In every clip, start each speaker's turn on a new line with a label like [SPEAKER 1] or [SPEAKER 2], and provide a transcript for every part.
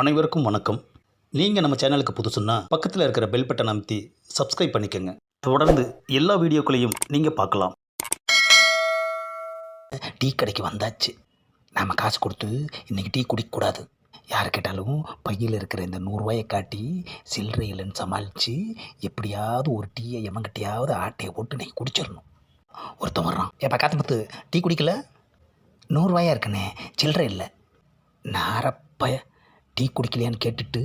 [SPEAKER 1] அனைவருக்கும் வணக்கம். நீங்கள் நம்ம சேனலுக்கு புதுசுன்னா பக்கத்தில் இருக்கிற பெல் பட்டன் அமைத்தி சப்ஸ்கிரைப் பண்ணிக்கோங்க. தொடர்ந்து எல்லா வீடியோக்களையும் நீங்கள் பார்க்கலாம். டீ கடைக்கு வந்தாச்சு. நாம் காசு கொடுத்து இன்றைக்கி டீ குடிக்கக்கூடாது. யார் கேட்டாலும் பையில் இருக்கிற இந்த நூறுரூவாயை காட்டி சில்லறை இல்லைன்னு சமாளித்து எப்படியாவது ஒரு டீயை எமங்கிட்டையாவது ஆட்டையை போட்டு நீ குடிச்சிடணும். ஒருத்தன் வர்றான். ஏப்பா காத்து முத்து டீ குடிக்கல? நூறுரூவாயா இருக்கனே சில்லறை இல்லை. நாரப்பய டீ குடிக்கலையான்னு கேட்டுட்டு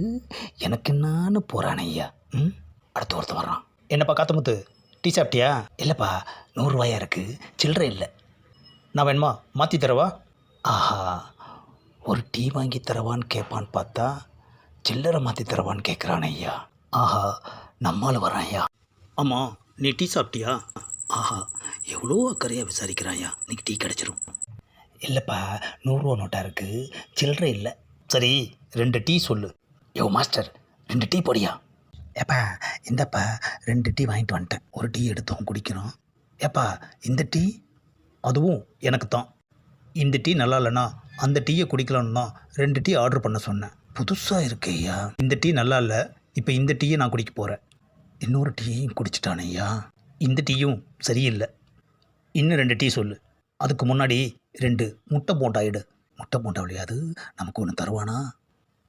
[SPEAKER 1] எனக்கு என்னான்னு போகிறானே ஐயா. ம்? அடுத்த ஒருத்தன் வர்றான். என்னப்பா காத்தமுத்து? டீ சாப்பிட்டியா? இல்லைப்பா நூறுரூவாயா இருக்குது சில்லறை இல்லை. நான் வேணுமா? மாற்றி தரவா? ஆஹா ஒரு டீ வாங்கி தரவான்னு கேட்பான்னு பார்த்தா சில்லறை மாற்றி தரவான்னு கேட்குறான் ஐயா. ஆஹா நம்மால் வரான் ஐயா. ஆமாம் நீ டீ சாப்பிட்டியா? ஆஹா எவ்வளோ அக்கறையாக விசாரிக்கிறாயா இன்னைக்கு டீ கிடச்சிரும். இல்லைப்பா நூறுரூவா நோட்டாக இருக்குது சில்லறை இல்லை. சரி ரெண்டு டீ சொல்லு. யோ மாஸ்டர் ரெண்டு டீ போடியா? ஏப்பா இந்தப்பா ரெண்டு டீ வாங்கிட்டு வந்துட்டேன். ஒரு டீ எடுத்தோம் குடிக்கிறோம் ஏப்பா இந்த டீ? அதுவும் எனக்கு தான். இந்த டீ நல்லா இல்லைன்னா அந்த டீயை குடிக்கலான்னு தான் ரெண்டு டீ ஆர்டர் பண்ண சொன்னேன். புதுசாக இருக்கு ஐயா. இந்த டீ நல்லா இல்லை இப்போ இந்த டீயை நான் குடிக்க போகிறேன் இன்னொரு டீயையும் குடிச்சிட்டானே ஐயா. இந்த டீயும் சரியில்லை. இன்னும் ரெண்டு டீ சொல்லு. அதுக்கு முன்னாடி ரெண்டு முட்டை போண்டா எடு. முட்டை போண்டா விளையாது. நமக்கு ஒன்று தருவானா?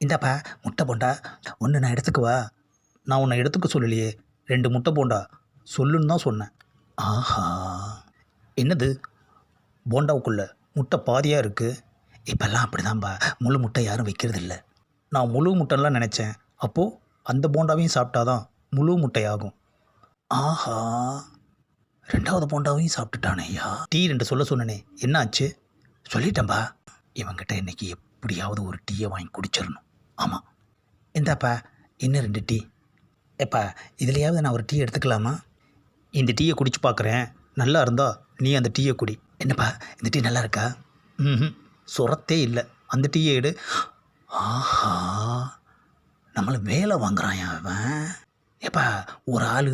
[SPEAKER 1] இந்தாப்பா முட்டை போண்டா. ஒன்று நான் எடுத்துக்குவா நான் உன்னை எடுத்துக்க சொல்லலையே. ரெண்டு முட்டை போண்டா. சொல்லுன்னு தான் சொன்னேன். ஆஹா. என்னது? போண்டாவுக்குள்ள முட்டை பாதியாக இருக்குது இப்போல்லாம் அப்படிதான்பா. முழு முட்டை யாரும் வைக்கிறது இல்லை நான் முழு முட்டைலாம் நினச்சேன். அப்போது அந்த போண்டாவையும் சாப்பிட்டாதான் முழு முட்டையாகும். ஆஹா. ரெண்டாவது போண்டாவையும் சாப்பிட்டுட்டானே ஐயா டீ ரெண்டு சொல்ல சொன்னனே. என்ன ஆச்சு சொல்லிட்டேன்பா. இவங்கிட்ட இன்னைக்கு எப்படியாவது ஒரு டீயை வாங்கி குடிச்சிடணும். ஆமாம் இந்தாப்பா இன்னும் ரெண்டு டீ. எப்பா இதுலையாவது நான் ஒரு டீ எடுத்துக்கலாமா? இந்த டீயை குடிச்சு பார்க்குறேன் நல்லா இருந்தா நீ அந்த டீயை குடி. என்னப்பா இந்த டீ நல்லா இருக்கா? ம் சுரத்தே இல்லை. அந்த டீயை எடு. ஆஹா. நம்மளை வேலை வாங்குறான் அவன்? ஏப்பா ஒரு ஆள்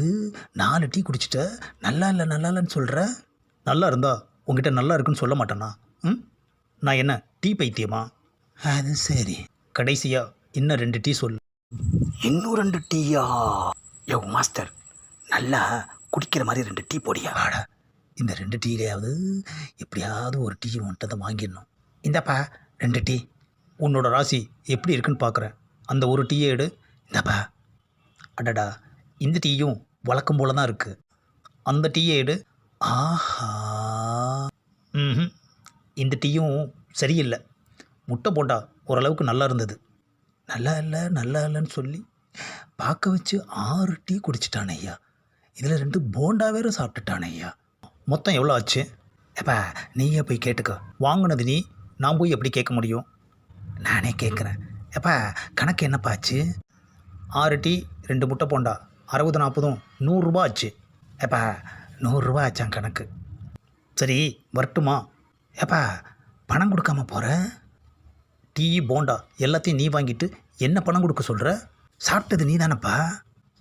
[SPEAKER 1] நாலு டீ குடிச்சிட்ட நல்லா இல்லை நல்லா இல்லைன்னு சொல்கிற நல்லா இருந்தா உங்ககிட்ட நல்லா இருக்குன்னு சொல்ல மாட்டேனா? ம்? நான் என்ன? டீ பைத்தியமா? அது சரி. கடைசியாக இன்னும் ரெண்டு டீ சொல்லு. இன்னும் ரெண்டு டீயா? யோ மாஸ்டர் நல்லா குடிக்கிற மாதிரி ரெண்டு டீ போடியா? வாடா இந்த ரெண்டு டீலையாவது எப்படியாவது ஒரு டீ உன்கிட்ட தான் வாங்கிடணும். இந்தாப்பா ரெண்டு டீ. உன்னோட ராசி எப்படி இருக்குன்னு பார்க்குறேன் அந்த ஒரு டீயை எடு. இந்தாப்பா. அடடா இந்த டீயும் வழக்கம் போல தான் இருக்குது அந்த டீயை எடு. ஆஹா. ம் இந்த டீயும் சரியில்லை. முட்டை போண்டா ஓரளவுக்கு நல்லா இருந்தது. நல்லா இல்லை நல்லா இல்லைன்னு சொல்லி பார்க்க வச்சு ஆறு டீ குடிச்சிட்டானே ஐயா. இதில் ரெண்டு போண்டா வேறு சாப்பிட்டுட்டானே ஐயா. மொத்தம் எவ்வளோ ஆச்சு? எப்பா நீயே போய் கேட்டுக்கோ. வாங்கினது நீ நான் போய் எப்படி கேட்க முடியும்? நானே கேட்குறேன். ஏப்பா கணக்கு என்னப்பா ஆச்சு? ஆறு டீ ரெண்டு முட்டை போண்டா அறுபது நாற்பதும் நூறுரூபா ஆச்சு. ஏப்பா நூறுரூவா ஆச்சான் கணக்கு. சரி வரட்டுமா? ஏப்பா பணம் கொடுக்காம போகிற டீ போண்டா எல்லாத்தையும் நீ வாங்கிட்டு என்ன பணம் கொடுக்க சொல்கிற சாப்பிட்டது நீ தானப்பா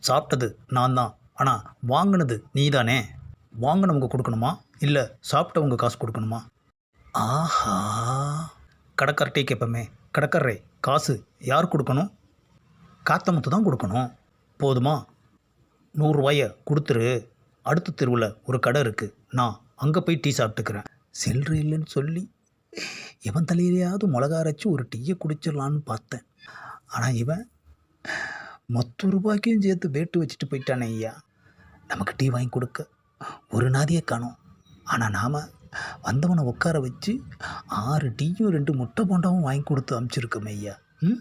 [SPEAKER 1] சாப்பிட்டது நான் தான் ஆனால் வாங்கினது நீ தானே வாங்கினவங்க கொடுக்கணுமா? இல்லை சாப்பிட்டவங்க காசு கொடுக்கணுமா? ஆஹா. கடைக்கார்ட்டே கேட்பமே கடைக்காரரே காசு யார் கொடுக்கணும்? காத்தமுத்து தான் கொடுக்கணும். போதுமா? நூறுரூவாயை கொடுத்துரு. அடுத்த தெருவில் ஒரு கடை இருக்குது நான் அங்கே போய் டீ சாப்பிட்டுக்கிறேன். சில்லறை இல்லைன்னு சொல்லி இவன் தலையிலையாவது மிளகா அரைச்சி ஒரு டீயை குடிச்சிடலான்னு பார்த்தேன். ஆனால் இவன் மொத்த ரூபாய்க்கும் சேர்த்து வேட்டு வச்சுட்டு போயிட்டானே ஐயா. நமக்கு டீ வாங்கி கொடுக்க. ஒரு நாதியை காணும். ஆனால் நாம் வந்தவனை உட்கார வச்சு ஆறு டீயும் ரெண்டு முட்டை போண்டாவும் வாங்கி கொடுத்து அமுச்சிருக்கோம் ஐயா. ம்?